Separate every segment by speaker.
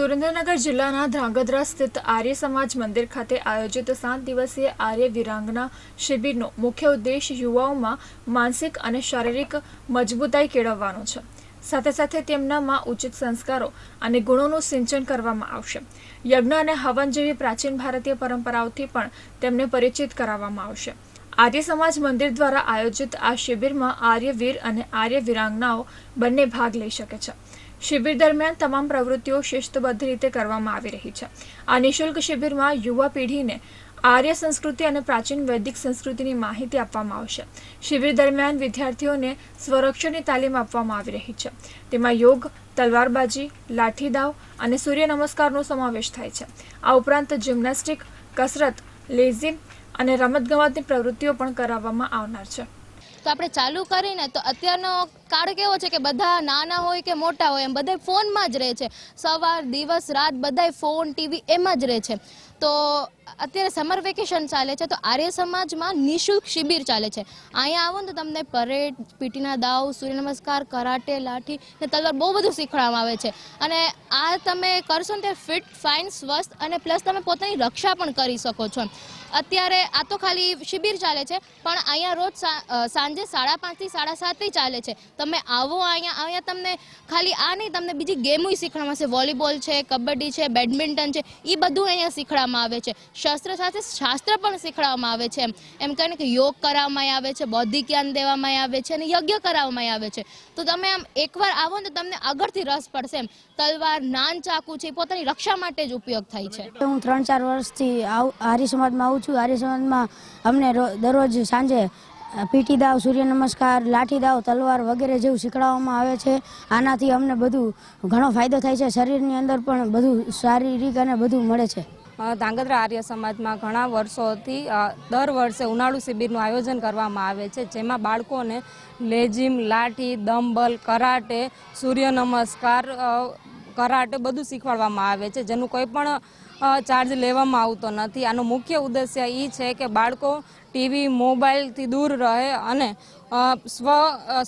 Speaker 1: સુરેન્દ્રનગર જિલ્લાના ધ્રાંગધ્રા સ્થિત આર્ય સમાજ મંદિર ખાતે આયોજિત સાત દિવસીય આર્ય વિરાંગના શિબિરનો મુખ્ય ઉદ્દેશ યુવાઓમાં માનસિક અને શારીરિક મજબૂતાઈ કેળવવાનો છે. સાથે સાથે તેમનામાં ઉચિત સંસ્કારો અને ગુણોનું સિંચન કરવામાં આવશે. યજ્ઞ અને હવન જેવી પ્રાચીન ભારતીય પરંપરાઓથી પણ તેમને પરિચિત કરાવવામાં આવશે. આર્ય સમાજ મંદિર દ્વારા આયોજિત આ શિબિરમાં આર્યવીર અને આર્ય વિરાંગનાઓ બંને ભાગ લઈ શકે છે. શિબિર દરમિયાન તમામ પ્રવૃત્તિઓ શિસ્તબદ્ધ રીતે કરવામાં આવી રહી છે. આ નિઃશુલ્ક શિબિરમાં યુવા પેઢીને આર્ય સંસ્કૃતિ અને પ્રાચીન વૈદિક સંસ્કૃતિની માહિતી આપવામાં આવશે. શિબિર દરમિયાન વિદ્યાર્થીઓને સ્વરક્ષણની તાલીમ આપવામાં આવી રહી છે. તેમાં યોગ, તલવારબાજી, લાઠીદાવ અને સૂર્ય નમસ્કારનો સમાવેશ થાય છે. આ ઉપરાંત જિમ્નાસ્ટિક, કસરત, લેઝિમ અને રમતગમતની પ્રવૃત્તિઓ પણ કરાવવામાં આવનાર છે.
Speaker 2: તો આપણે ચાલુ કરીને તો અત્યારનો કાળ કેવો છે કે બધા નાના હોય કે મોટા હોય, એમ બધા ફોનમાં જ રહે છે. સવાર, દિવસ, રાત બધાય ફોન, ટીવી એમાં જ રહે છે. તો અત્યારે સમર વેકેશન ચાલે છે તો આર્ય સમાજમાં નિઃશુલ્ક શિબિર ચાલે છે. અહીંયા આવો ને તો તમને પરેડ, પીટીના દાવ, સૂર્ય નમસ્કાર, કરાટે, લાઠી ને તલવાર બહુ બધું શીખવાડવામાં આવે છે. અને આ તમે કરશો ને તે ફિટ, ફાઇન, સ્વસ્થ અને પ્લસ તમે પોતાની રક્ષા પણ કરી શકો છો. અત્યારે આ તો ખાલી શિબિર ચાલે છે, પણ અહીંયા રોજ સાંજે સાડા પાંચથી સાડા સાતથી ચાલે છે. તમે આવો અહીંયા અહીંયા તમને ખાલી આ નહીં, તમને બીજી ગેમોય શીખવામાં આવશે. વોલીબોલ છે, કબડ્ડી છે, બેડમિન્ટન છે એ બધું અહીંયા શીખવામાં આવે છે. શસ્ત્ર સાથે શાસ્ત્ર પણ શીખવાડવામાં આવે છે. એમ એમ કહીને કે યોગ કરાવવામાં આવે છે, બૌદ્ધિક જ્ઞાન દેવામાં આવે છે અને યજ્ઞ કરાવવામાં આવે છે. તો તમે આમ એકવાર આવો ને તમને આગળથી રસ પડશે એમ. તલવાર, નાન ચાકુ છે પોતાની રક્ષા માટે જ ઉપયોગ થાય છે.
Speaker 3: હું ત્રણ ચાર વર્ષથી આવ- આર્ય સમાજમાં આવું છું. આર્ય સમાજમાં અમને દરરોજ સાંજે પીટી દાવ, સૂર્ય નમસ્કાર, લાઠી દાવ, તલવાર વગેરે જેવું શીખવાડવામાં આવે છે. આનાથી અમને બધું ઘણો ફાયદો થાય છે. શરીરની અંદર પણ બધું શારીરિક અને બધું મળે છે.
Speaker 4: ધાંગધ્રા આર્ય સમાજમાં ઘણા વર્ષોથી દર વર્ષે ઉનાળુ શિબિરનું આયોજન કરવામાં આવે છે, જેમાં બાળકોને લેજીમ, લાઠી, દંબલ, કરાટે, સૂર્ય નમસ્કાર કરાટે બધું શીખવાડવામાં આવે છે, જેનું કોઈ પણ ચાર્જ લેવામાં આવતો નથી. આનો મુખ્ય ઉદ્દેશ્ય એ છે કે બાળકો ટીવી મોબાઈલથી દૂર રહે અને સ્વ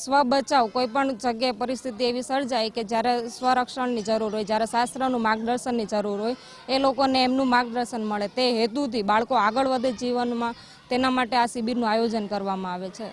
Speaker 4: સ્વ બચાવ, કોઈ પણ જગ્યાએ પરિસ્થિતિ એવી સર્જાય કે જ્યારે સ્વરક્ષણની જરૂર હોય, જ્યારે શાસ્ત્રનું માર્ગદર્શનની જરૂર હોય, એ લોકોને એમનું માર્ગદર્શન મળે. તે હેતુથી બાળકો આગળ વધે જીવનમાં. તેના માટે આ શિબિરનું આયોજન કરવામાં આવે છે.